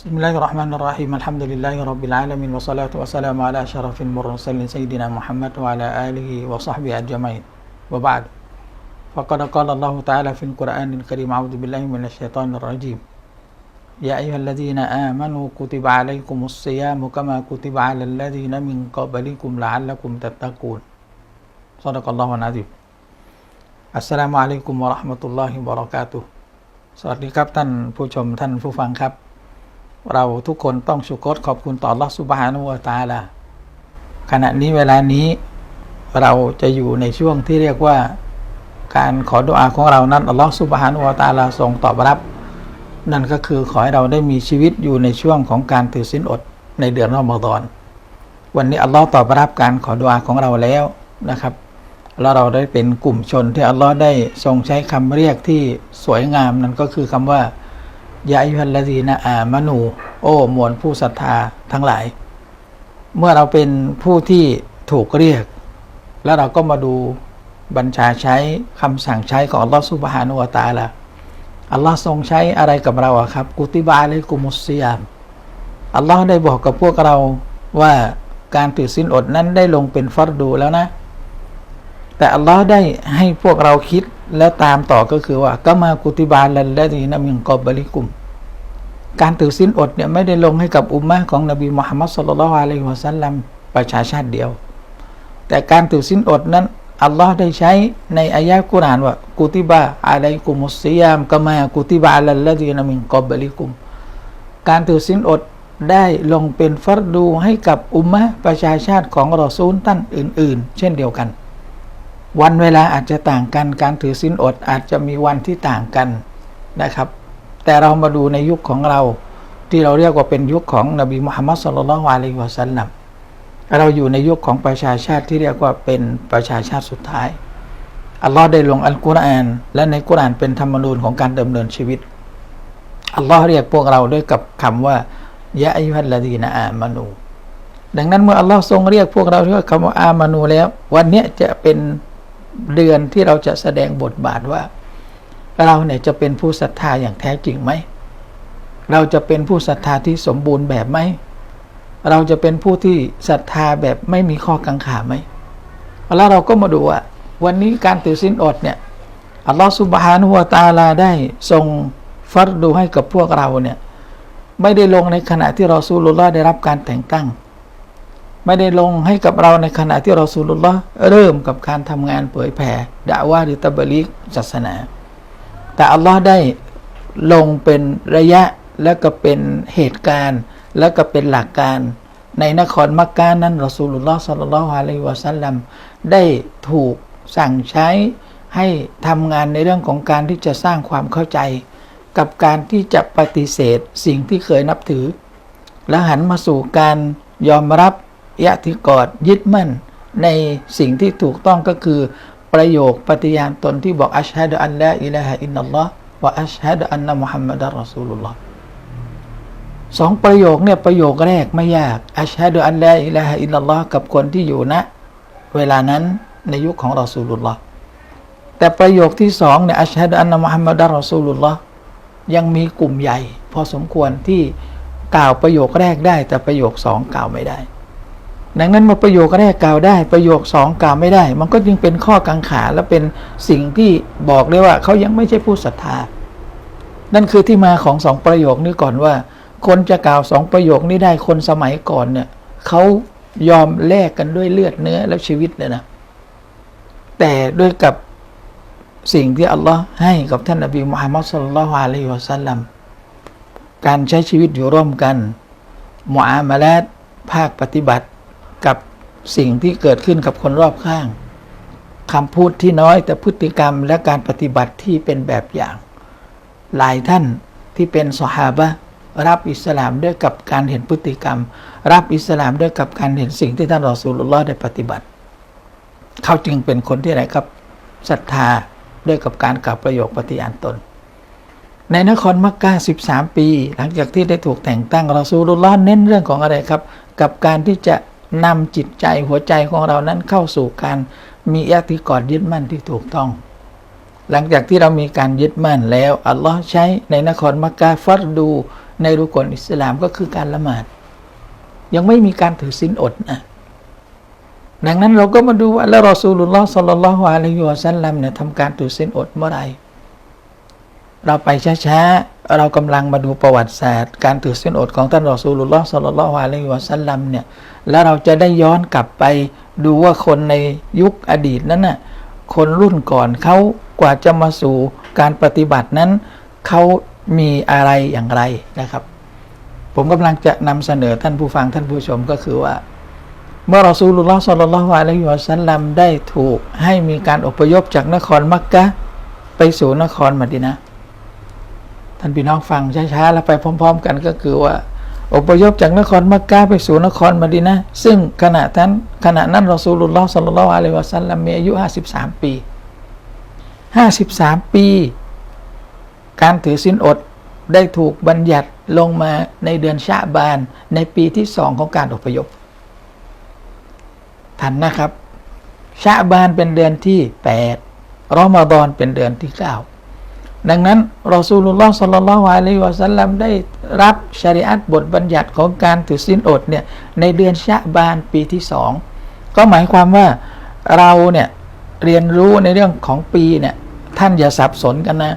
بسم الله الرحمن الرحيم الحمد لله رب العالمين والصلاة والسلام على أشرف المرسلين سيدنا محمد وعلى آله وصحبه أجمعين وبعد فقد قال الله تعالى في القرآن الكريم أعوذ بالله من الشيطان الرجيم يا أيها الذين آمنوا كتب عليكم الصيام كما كتب على الذين من قبلكم لعلكم تتقون صدق الله العظيم السلام عليكم ورحمة الله وبركاته สวัสดีครับท่านผู้ชมท่านผู้ฟังครับ เราทุกคนต้องชุกรขอบคุณต่อลอสุบฮานุวาตาลาขณะนี้เวลานี้เราจะอยู่ในช่วงที่เรียกว่า การขอดุอาของเรานั้นอัลลอฮฺสุบฮานุวาตาลาทรงตอบรับ นั่นก็คือขอให้เราได้มีชีวิตอยู่ในช่วงของการถือศีลอดในเดือนรอมฎอนวันนี้อัลลอฮ์ตอบรับการขอดุอาของเราแล้วนะครับ แล้วเราได้เป็นกลุ่มชนที่อัลลอฮ์ได้ทรงใช้คำเรียกที่สวยงามนั่นก็คือคำว่า ยาอิฮัลลาดีนะอามานู โอ้มวลผู้ศรัทธาทั้งหลาย เมื่อเราเป็นผู้ที่ถูกเรียก แล้วเราก็มาดูบัญชาใช้คำสั่งใช้ของอัลลอฮ์ซุบฮานุวตาละอัลลอฮ์ทรงใช้อะไรกับเราอะครับ กุติบาเลยกุมุสยามอัลลอฮ์ได้บอกกับพวกเราว่าการถือศีลอดนั้นได้ลงเป็นฟัรดูแล้วนะ แต่อัลลอฮ์ได้ให้พวกเราคิด แล้วตามต่อก็คือว่าก็มากุติบาลันและดีนามิงกอบบริกุม การถือศีลอดเนี่ยไม่ได้ลงให้กับอุมมะของนบีมุฮัมมัดสุลลัลอะลัยฮิวะสัลลัมประชาชาติเดียว แต่การถือศีลอดนั้นอัลลอฮ์ได้ใช้ในอายะกุรานว่ากุติบะอะลัยกุมุสซิยามกะมากุติบะลันและดีนามิงกอบบริกุม การถือศีลอดได้ลงเป็นฟัรดูให้กับอุมมะประชาชาติของรอซูลท่านอื่น ๆ เช่นเดียวกัน วันเวลาอาจจะต่างกัน การถือศีลอดอาจจะมีวันที่ต่างกันนะครับ แต่เรามาดูในยุคของเราที่เราเรียกว่าเป็นยุคของนบีมุฮัมมัดสุลลัลอะลัยฮิวะสัลลัมเราอยู่ในยุคของประชาชาติที่เรียกว่าเป็นประชาชาติสุดท้ายอัลลอฮ์ได้ลงอัลกุรอาน และในกุรอานเป็นธรรมนูญของการดำเนินชีวิตอัลลอฮ์เรียกพวกเราด้วยกับคำว่ายะอายุฮัลลาดีนะอามานู ดังนั้นเมื่ออัลลอฮ์ทรงเรียกพวกเราด้วยคำว่าอามานูแล้ว วันนี้จะเป็น เดือนที่เราจะแสดงบทบาทว่า เราเนี่ยจะเป็นผู้ศรัทธาอย่างแท้จริงไหม เราจะเป็นผู้ศรัทธาที่สมบูรณ์แบบไหม เราจะเป็นผู้ที่ศรัทธาแบบไม่มีข้อกังขาไหมแล้วเราก็มาดูว่าวันนี้การถือศีลอดเนี่ยอัลลอฮฺสุบฮานุวะตาลาได้ทรงฟัดดูให้กับพวกเราเนี่ยไม่ได้ลงในขณะที่รอซูลุลลอได้รับการแต่งตั้ง ไม่ได้ลงให้กับเราในขณะที่เรอซูลุลลอเริ่มกับการทำงานเผยแผ่ด่าว่าหรือตะบลิกศาสนา แต่อัลลอฮ์ได้ลงเป็นระยะและก็เป็นเหตุการณ์ และก็เป็นหลักการ ในนครมักกะนั้นรอซูลุลลอฮ์สัลลัลลอฮุอะลัยฮิวะสัลลัมได้ถูกสั่งใช้ให้ทำงานในเรื่องของการที่จะสร้างความเข้าใจ กับการที่จะปฏิเสธสิ่งที่เคยนับถือ และหันมาสู่การยอมรับ ยะทิกอดยึดมั่น ในสิ่งที่ถูกต้องก็คือ ประโยคปฏิญาณตนที่บอกอัชฮะดอันละอิลาฮะอินนัลลอฮ์วะอัชฮะดอันนะมุฮัมมัดรอซูลุลลอฮ์สองประโยคเนี่ยประโยคแรกไม่ยากอัชฮะดอันละอิลาฮะอินนัลลอฮ์กับคนที่อยู่ณเวลานั้นในยุคของรอซูลุลลอฮ์แต่ประโยคที่สองเนี่ยอัชฮะดอันนะมุฮัมมัดรอซูลุลลอฮ์ยังมีกลุ่มใหญ่ พอสมควรที่กล่าวประโยคแรกได้แต่ประโยคสองกล่าวไม่ได้ ดังนั้นมาประโยคแรกกล่าวได้ประโยคสองกล่าวไม่ได้ มันก็จึงเป็นข้อกังขาและเป็นสิ่งที่บอกได้ว่าเขายังไม่ใช่ผู้ศรัทธา นั่นคือที่มาของสองประโยคนี้ก่อนว่า คนจะกล่าวสองประโยคนี้ได้คนสมัยก่อนเนี่ยเขายอมแลกกันด้วยเลือดเนื้อและชีวิตเลยนะแต่ด้วยกับสิ่งที่อัลลอฮ์ให้กับท่านนบีมุฮัมมัดสุลลัลฮวอะลัยฮิวะสัลลัมการใช้ชีวิตอยู่ร่วมกันมุอามาลาตภาคปฏิบัติ สิ่งที่เกิดขึ้นกับคนรอบข้างคำพูดที่น้อยแต่พฤติกรรมและการปฏิบัติที่เป็นแบบอย่าง หลายท่านที่เป็นสหาบะรับอิสลามด้วยกับการเห็นพฤติกรรม รับอิสลามด้วยกับการเห็นสิ่งที่ท่านรอสูลุลลอฮ์ได้ปฏิบัติ เขาจึงเป็นคนที่ไหนครับศรัทธาด้วยกับการกล่าวประโยคปฏิญาณตน ในนครมักกะ13 ปี หลังจากที่ได้ถูกแต่งตั้งรอซูลุลลอฮ์เน้นเรื่องของอะไรครับ กับการที่จะ นำจิตใจหัวใจของเรานั้นเข้าสู่การมีอติกอดยึดมั่นที่ถูกต้อง หลังจากที่เรามีการยึดมั่นแล้ว อัลลอฮ์ใช้ในนครมักกะฟัดดูในรุกลอิสลามก็คือการละหมาด ยังไม่มีการถือศีลอดนะดังนั้นเราก็มาดูว่าแล้วรอซูลุลลอฮ์สัลลัลลอฮุอะลัยฮิวะสัลลัมเนี่ยทำการถือศีลอดเมื่อไหร่เราไปช้าๆ เรากำลังมาดูประวัติศาสตร์ การถือศีลอดของท่านรอซูลุลลอฮ์สัลลัลลอฮุอะลัยฮิวะสัลลัมเนี่ยแล้วเราจะได้ย้อนกลับไปดูว่าคนในยุคอดีตนั้นน่ะคนรุ่นก่อนเขากว่าจะมาสู่การปฏิบัตินั้นเขามีอะไรอย่างไรนะครับ ผมกำลังจะนำเสนอท่านผู้ฟังท่านผู้ชมก็คือว่า เมื่อรอซูลุลลอฮ์สัลลัลลอฮุอะลัยฮิวะสัลลัมได้ถูกให้มีการอพยพจากนครมักกะไปสู่นครมะดีนะ ท่านพี่น้องฟังช้าๆแล้วไปพร้อม ๆ กันก็คือว่าอพยพจากนครมักกะไปสู่นครมะดีนะ ซึ่งขณะนั้นขณะนั้นรอซูลุลลอฮ์สัลลัลลอฮุอะลัยวะสัลลัมมีอายุ53ปี53ปี การถือศีลอดได้ถูกบัญญัติลงมาในเดือนชะบาน ในปีที่สองของการอพยพทันนะครับชะบานเป็นเดือนที่8รอมฎอนเป็นเดือนที่9 ดังนั้นรอซูลุลลอฮ์สัลลัลลอฮุอะลัยฮิวะสัลลัมได้รับชริอัตบทบัญญัติของการถือศีลอดเนี่ยในเดือนชะบานปีที่สองก็หมายความว่าเราเนี่ยเรียนรู้ในเรื่องของปีเนี่ยท่านอย่าสับสนกันนะ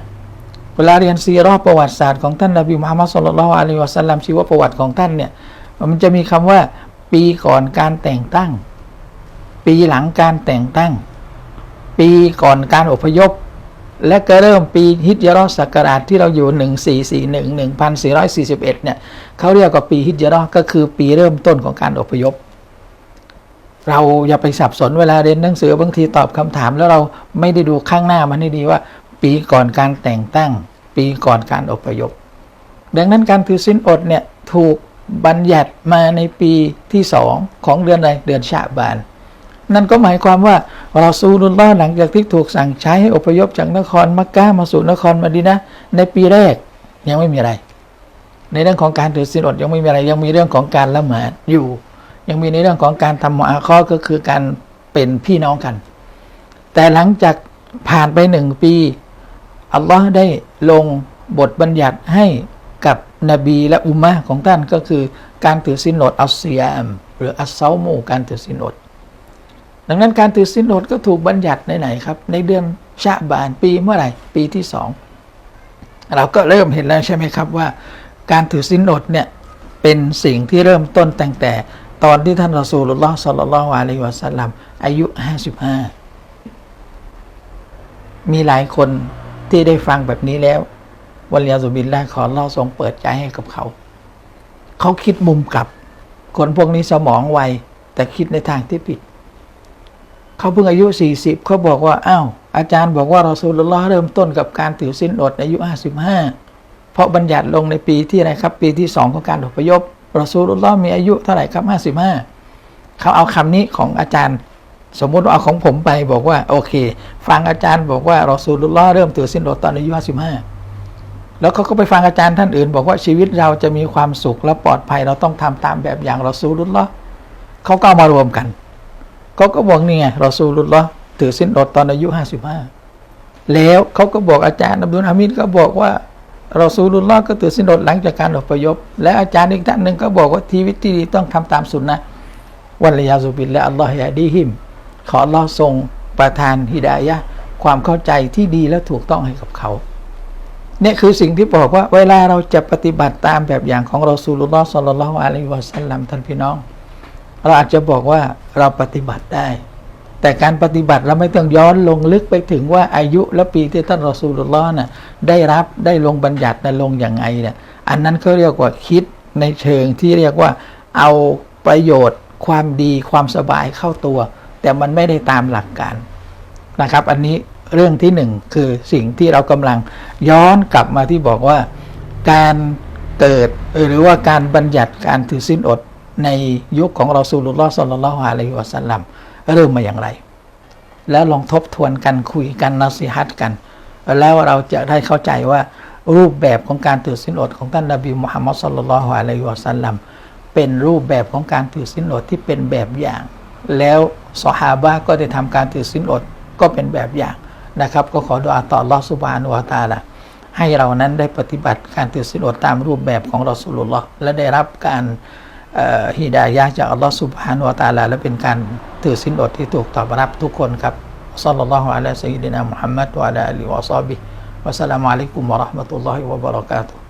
เวลาเรียนซีรอประวัติศาสตร์ของท่านนบีมุฮัมมัดสุลลัลลอฮุอะลัยฮิวะสัลลัมชีวประวัติของท่านเนี่ยมันจะมีคำว่าปีก่อนการแต่งตั้ง ปีหลังการแต่งตั้ง ปีก่อนการอพยพ และก็เริ่มปีฮิจรอศักราชที่เราอยู่ 1441 1441เนี่ยเขาเรียกว่าปีฮิจรอก็คือปีเริ่มต้นของการอพยพ เราอย่าไปสับสนเวลาเรียนหนังสือบางทีตอบคำถาม แล้วเราไม่ได้ดูข้างหน้ามันให้ดีว่า ปีก่อนการแต่งตั้ง ปีก่อนการอพยพ ดังนั้นการถือศีลอดเนี่ยถูกบัญญัติมาในปีที่สองของเดือนอะไรเดือนชาบาน นั่นก็หมายความว่าเรอซูลุลลอฮ์หลังจากที่ถูกสั่งใช้ให้อพยพจากนครมักกะมาสู่นครมะดีนะในปีแรกยังไม่มีอะไร ในเรื่องของการถือศีลอดยังไม่มีอะไร ยังมีเรื่องของการละหมาดอยู่ ยังมีในเรื่องของการทำมอาคอก็คือการเป็นพี่น้องกัน แต่หลังจากผ่านไปหนึ่งปีอัลลอฮ์ได้ลงบทบัญญัติให้กับนบีและอุมมะของท่านก็คือการถือศีลอดอัสซิยามหรืออัสเซามูการถือศีลอด ดังนั้นการถือศีลอดก็ถูกบัญญัติในไหนครับ ในเดือนชาบานปีเมื่อไหร่ ปีที่สองเราก็เริ่มเห็นแล้วใช่ไหมครับว่า การถือศีลอดเนี่ยเป็นสิ่งที่เริ่มต้นตั้งแต่ตอนที่ท่านรอซูลุลลอฮ์สัลลัลลอฮุอะลัยฮิวะสัลลัมอายุ 55 มีหลายคนที่ได้ฟังแบบนี้แล้ววันเลียสุบินแรกขอเล่าทรงเปิดใจให้กับเขา เขาคิดมุมกลับ คนพวกนี้สมองไวแต่คิดในทางที่ผิด เขาเพิ่งอายุ 40 เขาบอกว่าอ้าวอาจารย์บอกว่าเรอซูลุลลอเริ่มต้นกับการถือศีลอดอายุ 55 เพราะบัญญัติลงในปีที่อะไรครับ ปีที่สองของการอพยพรอซูลุลลอมีอายุเท่าไหร่ครับ 55 เขาเอาคำนี้ของอาจารย์ สมมุติว่าเอาของผมไปบอกว่าโอเค ฟังอาจารย์บอกว่าเรอซูลุลลอเริ่มถือศีลอดตอนอายุ 55แล้วเขาก็ไปฟังอาจารย์ท่านอื่น บอกว่าชีวิตเราจะมีความสุขและปลอดภัยเราต้องทำตามแบบอย่างเรอซูลุลลอเขาก็เอามารวมกัน เขาก็บอกนี่ไงรอซูลุลลอฮ์ถือศีลอดตอนอายุ55แล้วเขาก็บอกอาจารย์อับดุลฮามิดก็บอกว่ารอซูลุลลอฮ์ก็ถือศีลอดหลังจากการอพยพ และอาจารย์อีกท่านหนึ่งก็บอกว่าชีวิตที่ดีต้องทำตามสุนนะวันละยาซุบิลและอัลลอฮฺยาดีฮิม ขออัลลอทรงประทานฮิดายะความเข้าใจที่ดีและถูกต้องให้กับเขาเนี่ยคือสิ่งที่บอกว่าเวลาเราจะปฏิบัติตามแบบอย่างของรอซูลุลลอฮ์สัลลัลลอฮุอะลัยฮิวะสัลลัมท่านพี่น้อง เราอาจจะบอกว่าเราปฏิบัติได้ แต่การปฏิบัติเราไม่ต้องย้อนลงลึกไปถึงว่าอายุและปีที่ท่านรอซูลุลลอฮ์น่ะได้รับได้ลงบัญญัตินะลงอย่างไงเนี่ยอันนั้นเขาเรียกว่าคิดในเชิงที่เรียกว่าเอาประโยชน์ ความดีความสบายเข้าตัว แต่มันไม่ได้ตามหลักการนะครับ อันนี้เรื่องที่หนึ่งคือสิ่งที่เรากำลังย้อนกลับมาที่บอกว่า การเกิดหรือว่าการบัญญัติการถือศีลอด ในยุคของเรอซูลุลลอฮ์สัลลัลลอฮุอะลัยฮิวะสัลลัมเริ่มมาอย่างไร แล้วลองทบทวนกันคุยกันนัสิฮัตกัน แล้วเราจะได้เข้าใจว่ารูปแบบของการถือศีลอดของท่านนบีมุฮัมมัดสัลลัลลอฮุอะลัยฮิวะสัลลัมเป็นรูปแบบของการถือศีลอดที่เป็นแบบอย่าง แล้วสหาบะก็ได้ทำการถือศีลอดก็เป็นแบบอย่างนะครับ ก็ขอดุอาต่ออัลอฮ์ซุบานุวะตะอาลาให้เรานั้นได้ปฏิบัติการถือศีลอดตามรูปแบบของรอสุลลอฮ์และได้รับการ ฮิดายะจากอัลลอฮ์สุบฮานุวะตาลาและเป็นการถือสินอดที่ถูกตอบรับทุกคนครับซัลลัลลอฮุอะลัยฮิวะซัลลัมมุฮัมมัดวะลาอาลีฮิวะซอบิวะสลามุอะลัยกุมวะราะห์มะตุลลอฮิวะบะเราะกาตุฮ์